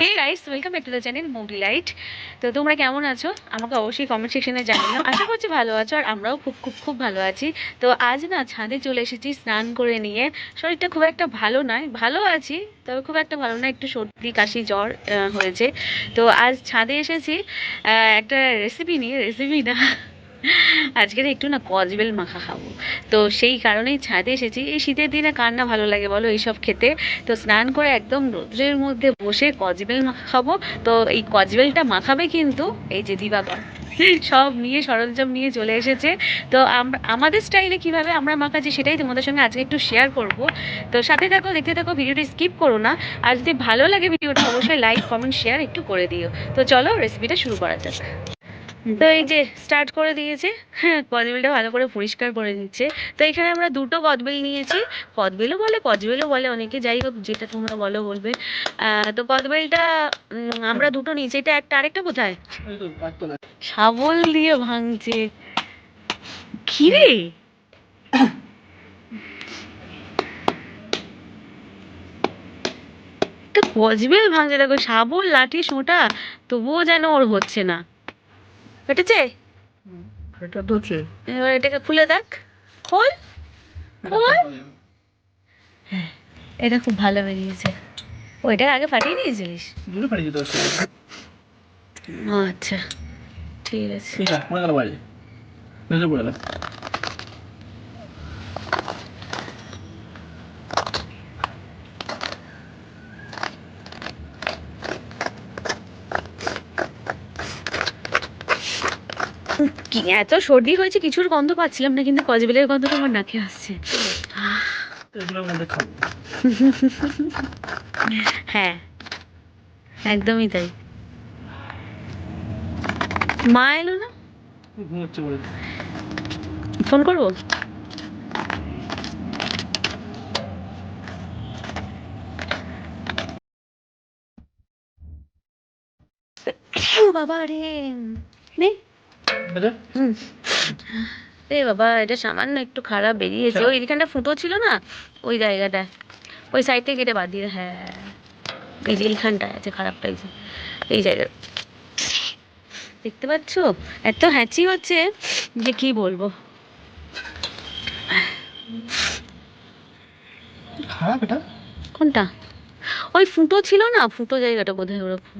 Hey guys welcome back to the channel movie light তো তোমরা কেমন আছো? আমাকে অবশ্যই কমেন্ট সেকশনে জানিও। আশা করছি ভালো আছো আর আমরাও খুব খুব খুব ভালো আছি। তো আজ না ছাদে চলে এসেছি স্নান করে নিয়ে। শরীরটা খুব একটা ভালো নয়, ভালো আছি, তবে খুব একটা ভালো না, একটু সর্দি, কাশি, জ্বর হয়েছে। তো আজ ছাদে এসেছি একটা রেসিপি নিয়ে রেসিপি না আজকের একটু না কজবেল মাখা খাব। তো সেই কারণেই ছাদে এসেছি। এই শীতের দিনে কার না ভালো লাগে বলো এইসব খেতে? তো স্নান করে একদম রোদ্রের মধ্যে বসে কজবেল মাখা খাব। তো এই কজবেলটা মাখাবে কিন্তু এই যে দিবাকর সব নিয়ে সরঞ্জাম নিয়ে চলে এসেছে। তো আমাদের স্টাইলে কীভাবে আমরা মাখাচ্ছি সেটাই তোমাদের সঙ্গে আজকে একটু শেয়ার করব। তো সাথে থাকো, দেখতে থাকো, ভিডিওটি স্কিপ করো না। আর যদি ভালো লাগে ভিডিওটা, অবশ্যই লাইক কমেন্ট শেয়ার একটু করে দিও। তো চলো রেসিপিটা শুরু করা যাক। তো এই যে স্টার্ট করে দিয়েছে হ্যাঁ কদবেলটা ভালো করে পরিষ্কার করে দিচ্ছে। তো এখানে আমরা দুটো কদবেল নিয়েছি। কদবেলও বলে কদবেলও বলে, অনেকে যাই হোক, যেটা তোমরা বলো বলবে। তো কদবেলটা আমরা দুটো নিয়েছি। এটা একটা, আরেকটা কোথায়? শাবল দিয়ে ভাঙছে। কি রে? একটা কজবেল ভাঙছে, দেখো, শাবল, লাঠি, সোঁটা, তবুও যেন ওর হচ্ছে না। কেটেছে এটা তো আছে এবার এটাকে খুলে দেখ। খোল। খোল। এটা খুব ভালো বেরিয়েছে। ওইটা আগে ফাটিয়ে দিয়েছিলিস দূরে পাঠিয়ে দিতে আচ্ছা। ঠিক আছে। ঠিক আছে পড়ে গেল বাইরে পড়ে গেল। কি এত সর্দি হয়েছে কিছুর গন্ধ পাচ্ছিলাম না কিন্তু কজবেলের গন্ধটা আমার নাকে আসছে। হ্যাঁ একদমই তাই। মা এলো না? ফোন করব? বাবা রে নে। এ বাবা এটা সামান্য একটু খারাপ বেরিয়েছে। ওই এখানটা ফুটো ছিল না? ওই জায়গাটা। ওই সাইড থেকে কেটে বাদ দিয়ে হ্যাঁ। এই যে এইখানটায় আছে খারাপটা এই জায়গা। দেখতে পাচ্ছ? এত হ্যাচি হচ্ছে যে কি বলব? খারাপ এটা? কোনটা? ওই ফুটো ছিল না? ফুটো জায়গাটা বোধহয় ওরকম।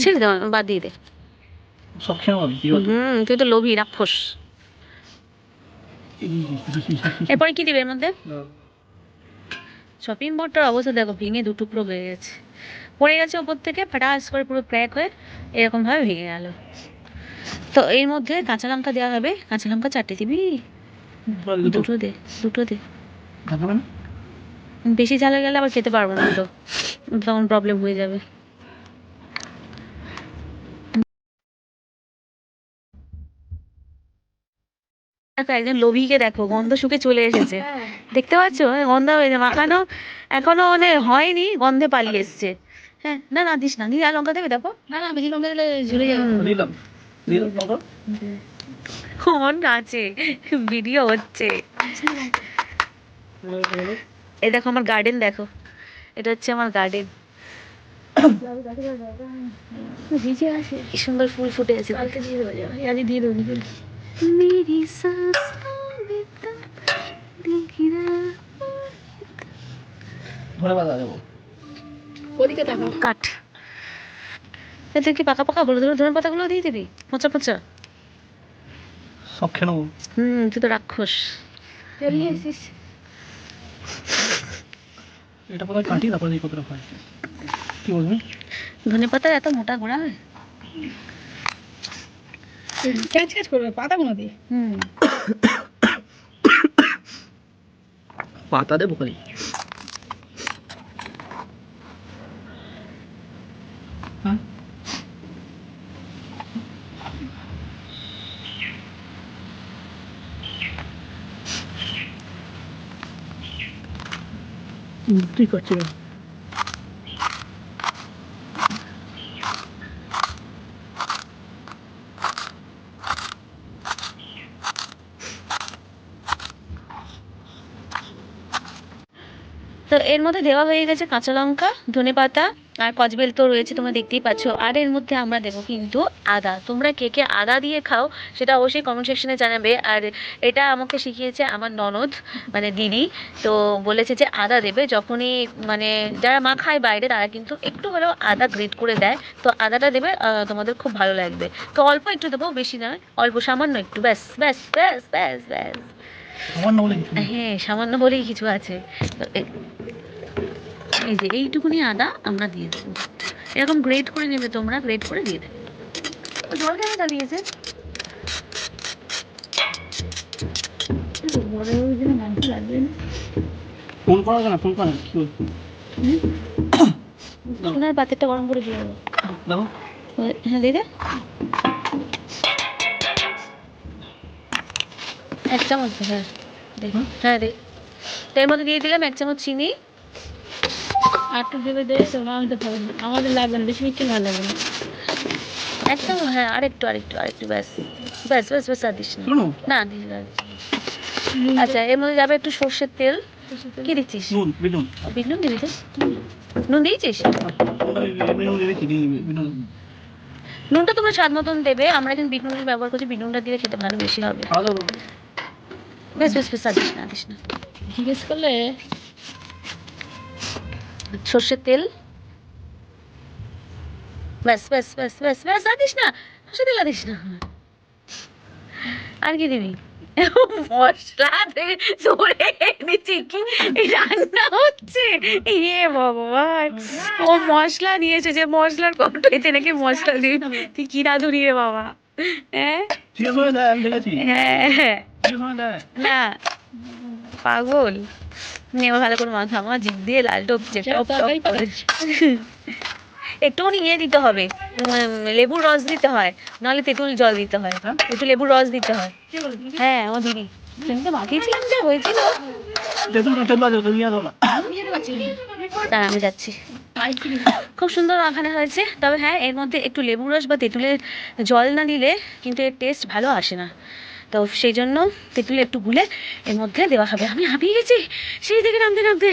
ছেড়ে দাও বাদ দিয়ে দে। কি হুম তুই তো লোভী রাক্ষস। এরপরে কি দিবে এর মধ্যে? শপিং মলটার অবস্থা দেখো ভেঙে দু টুকরো হয়ে গেছে। পড়ে গেছে ওপর থেকে ফাটাস করে পুরো ক্র্যাক হয়ে এরকমভাবে ভেঙে গেল। তো এর মধ্যে কাঁচা লঙ্কা দেওয়া হবে। কাঁচা লঙ্কা চারটে দিবি? দুটো। দে দুটো দে। বেশি ঝালে গেলে আবার খেতে পারব না তো। তখন প্রবলেম হয়ে যাবে। দেখো একজন লোভীকে দেখো গন্ধ শুকে চলে এসেছে। দেখতে পাচ্ছ? গন্ধ হয়েছে। মাখানো এখনও মানে হয়নি গন্ধে পালিয়ে এসছে। হ্যাঁ না না দিস না। আর লঙ্কা দেবে দেখো। না না বেশি লঙ্কা দিলে ঝুলে যাবে। অন আছে ভিডিও হচ্ছে। এই দেখো আমার গার্ডেন দেখো। এটা হচ্ছে আমার গার্ডেন ভিজে আছে সুন্দর ফুল ফুটে আছে। কালকে দিয়ে দেবো আজ দিয়ে দেবো মেরি सांसों में तुम दिख रहा ধরে বাজা যাবো কাট এতে কি পাকা পাকা বড় ধরে ধরে পাতাগুলো দিয়ে দিবি পচা পচা সব খেয়ে নেবো হুম তুই তো রাক্ষস এসিস এটা কোথায় কাটি তারপরে এই কতটা হয় কি বলবি ধনে পাতার এত মোটা গোড়া হয় ক্যাচ ক্যাচ করবে পাতাগুলো দিয়ে হুম। পাতা দেবো খালি। হ্যাঁ। ঠিক তো এর মধ্যে দেওয়া হয়ে গেছে কাঁচা লঙ্কা ধনে পাতা আর কচবেল তো রয়েছে তোমরা দেখতেই পাচ্ছ। আর এর মধ্যে আমরা দেবো কিন্তু আদা। তোমরা কে কে আদা দিয়ে খাও সেটা অবশ্যই কমেন্ট সেকশনে জানাবে। আর এটা আমাকে শিখিয়েছে আমার ননদ মানে দিদি তো বলেছে যে আদা দেবে যখনই মানে যারা মা খায় বাইরে তারা কিন্তু একটু হলেও আদা গ্রেট করে দেয়। তো আদাটা দেবে তোমাদের খুব ভালো লাগবে। তো অল্প একটু দেবো বেশি নয় অল্প সামান্য একটু ব্যাস ব্যাস ব্যাস ব্যাস ব্যাস। হ্যাঁ সামান্য বলেই কিছু আছে। এই যে এইটুকুনি আদা আমরা দিয়ে দেবো। এরকম গ্রেট করে নেবে তোমরা গ্রেট করে দিয়ে দেবে। জল কেন চালিয়েছে ফোন করা না ফোন করা কি ওনার পাতেরটা গরম করে দিয়ে দেবো হ্যাঁ দিয়ে দে। এক চামচ হ্যাঁ। দে। হ্যাঁ দে। তো এর মধ্যে দিয়ে দিলাম এক চামচ চিনি আটটা ভেবে দে তো আমি তো না। আমাদের লাগবে না বেশি মিষ্টি ভালো লাগবে না। একদম হ্যাঁ আরেকটু আরেকটু আরেকটু ব্যাস। ব্যাস ব্যাস ব্যাস আর দিস না। শোনো। না দিস না আচ্ছা এর মধ্যে যাবে একটু সর্ষের তেল। কি দিচ্ছিস? নুন বিনুন। বিট নুন দিবি তো নুন দিয়েছিস? বিনুন বিনুন নুনটা তোমরা স্বাদ মতন দেবে। আমরা কিন্তু বিট নুন ব্যবহার করছি বিট নুনটা দিলে খেতে ভালো বেশি হবে। বেশ বেশ বেশ আর দিস না আর দিস না। জিজ্ঞেস করলে সর্ষের তেল। ব্যাস ব্যাস ব্যাস ব্যাস ব্যাস আর দিস না সর্ষের তেল আর দিস না। আর কি দিবি? মশলা জোরে দিচ্ছি কি রান্না হচ্ছে? ইয়ে ভগবান। ও মশলা নিয়েছে যে মশলার কৌটোতে নাকি মশলা দিবি তুই কি রাঁধুনি রে বাবা? হ্যাঁ? হ্যাঁ হ্যাঁ আছে দেয় না। পাগল? এবার ভালো করে মাথা আমার জিভ দিয়ে লাল টপছে টপ টপ। একটুখানি ইয়ে দিতে হবে। লেবুর রস দিতে হয় নাহলে তেঁতুল জল দিতে হয়। হ্যাঁ? একটু লেবুর রস দিতে হয়। হ্যাঁ আমার দিদি। তুমি তো মাখিয়েছিলাম যা হয়েছিল। তেতুল তেতুল আছে তুমি নিয়ে আসো না। তাই আমি যাচ্ছি। খুব সুন্দর মাখানো হয়েছে। তবে হ্যাঁ এর মধ্যে একটু লেবুর রস বা তেঁতুলের জল না দিলে কিন্তু এর টেস্ট ভালো আসে না। তো সেই জন্য তেঁতুল একটু গুলে এর মধ্যে দেওয়া হবে। আমি হাঁপিয়ে গেছি। সেই থেকে নামতে নামতে।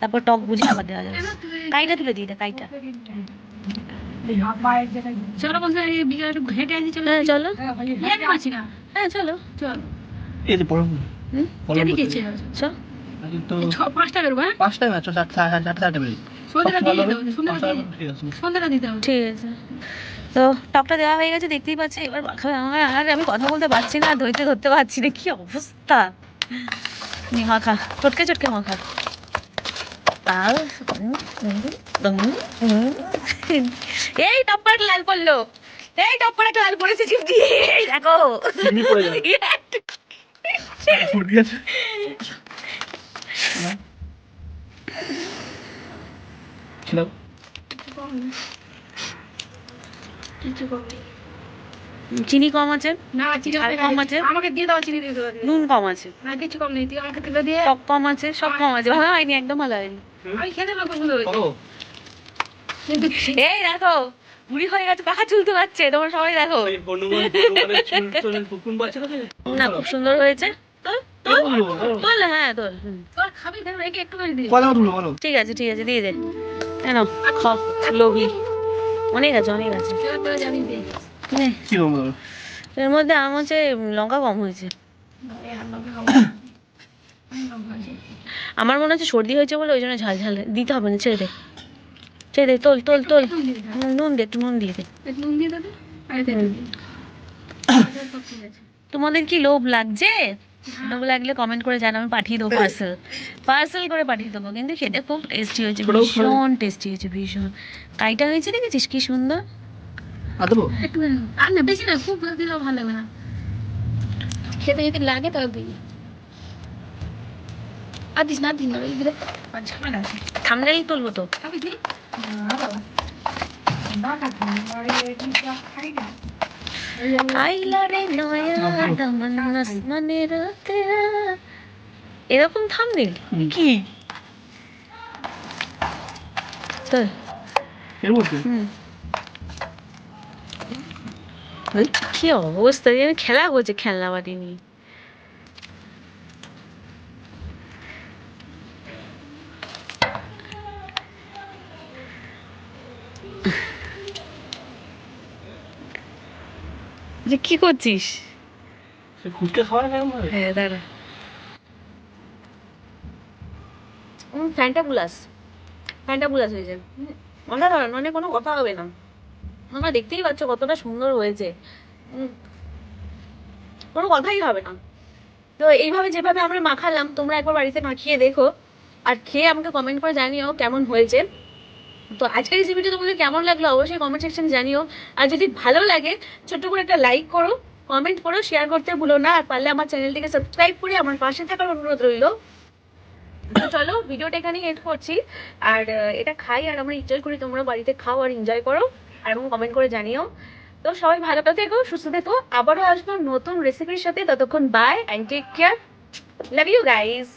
তারপর টক বুঝে আবার দেওয়া যাবে। কাইটা তুলে দিই দে কাইটা। চলো হেঁটে আসি চলো। চলো। হ্যাঁ চলো। চল। এই যে পড়ো হুম। চল ঠিক আছে। তো টকটা দেওয়া হয়ে গেছে দেখতেই পাচ্ছি। এবার আর আমি কথা বলতে পারছি না ধরতে ধরতে পারছি না কি অবস্থা? মাখা চটকে চটকে মাখা। আর এই টপ্পার লাল পড়ল। এই টপ্পার একটা লাল পড়েছে চিপ দিয়ে দেখো। চিনি চিনি কম আছে? না চিনি কম আছে? আমাকে দিয়ে দাও চিনি দিয়ে দাও নুন কম আছে। না কিছু কম নেই তুই আমাকে তুলে দিয়ে। টক কম আছে সব কম আছে। ভালো হয়নি একদম ভালো হয়নি। আমি খেতে পারব সুন্দর হয়েছে। এই দেখো বুড়ি হয়ে গেছে পাখা চুলতে পারছে তোমরা সবাই দেখো। না খুব সুন্দর হয়েছে। হ্যাঁ। তোর খাবি একটু করে ঠিক আছে ঠিক আছে দিয়ে দে। কেন খাও লোভি। অনেক আছে অনেক আছে। এর মধ্যে আমার হচ্ছে লঙ্কা কম হয়েছে। আমার মনে হচ্ছে সর্দি হয়েছে বলে ওই জন্য ঝাল ঝাল দিতে হবে না ছেড়ে দে। ছেড়ে দে তোল তোল তোল। নুন দে, নুন একটু নুন দিয়ে দে। নুন দিয়ে। তোমাদের কি লোভ লাগছে? লোভ লাগলে কমেন্ট করে জানাও আমি পাঠিয়ে দেবো পার্সেল পার্সেল করে পাঠিয়ে দেবো কিন্তু খেতে খুব টেস্টি হয়েছে ভীষণ টেস্টি হয়েছে ভীষণ। কাইটা হয়েছে দেখেছিস? কি সুন্দর। আর না বেশি না খুব ভালো লাগবে না। খেতে যদি লাগে তবে আর দিস না আর দিস না এই দিলে আর ঝামেলা আছে। থামনেল তুলবো তো। বাবা। না খাই না? আইলা রে নয়া দামান আসমানের তেরা এরকম থামনেল কি? তো এর মধ্যে? কি অবস্থা? খেলা করছে খেলনা বাড়ি নিয়ে। যে কি করছিস? সে ফুচকা খাওয়া কেমন হবে হ্যাঁ দাঁড়া। ফ্যানটা বুলাস হয়েছে অসাধারণ মানে কোনো কথা হবে না। তোমরা দেখতেই পাচ্ছ কতটা সুন্দর হয়েছে। কোনো কথাই হবে না। তো এইভাবে যেভাবে আমরা মাখালাম তোমরা একবার বাড়িতে মাখিয়ে দেখো। আর খেয়ে আমাকে কমেন্ট করে জানিও কেমন হয়েছে। তো আজকের রেসিপিটা তোমাদের কেমন লাগল অবশ্যই কমেন্ট সেকশন জানিও। আর যদি ভালো লাগে, ছোট্ট করে একটা লাইক করো কমেন্ট করো শেয়ার করতে ভুলো না। আর পারলে আমার চ্যানেলটিকে সাবস্ক্রাইব করে আমার পাশে থাকার অনুরোধ রইল। তো চলো ভিডিওটা এখানেই এন্ড করছি। আর এটা খাই আর আমরা এনজয় করি, তোমরা বাড়িতে খাও আর এনজয় করো। আর এবং কমেন্ট করে জানিও। তো সবাই ভালো থেকো, সুস্থ থেকো। আবারও আসব নতুন রেসিপির সাথে। ততক্ষণ bye and take care love you guys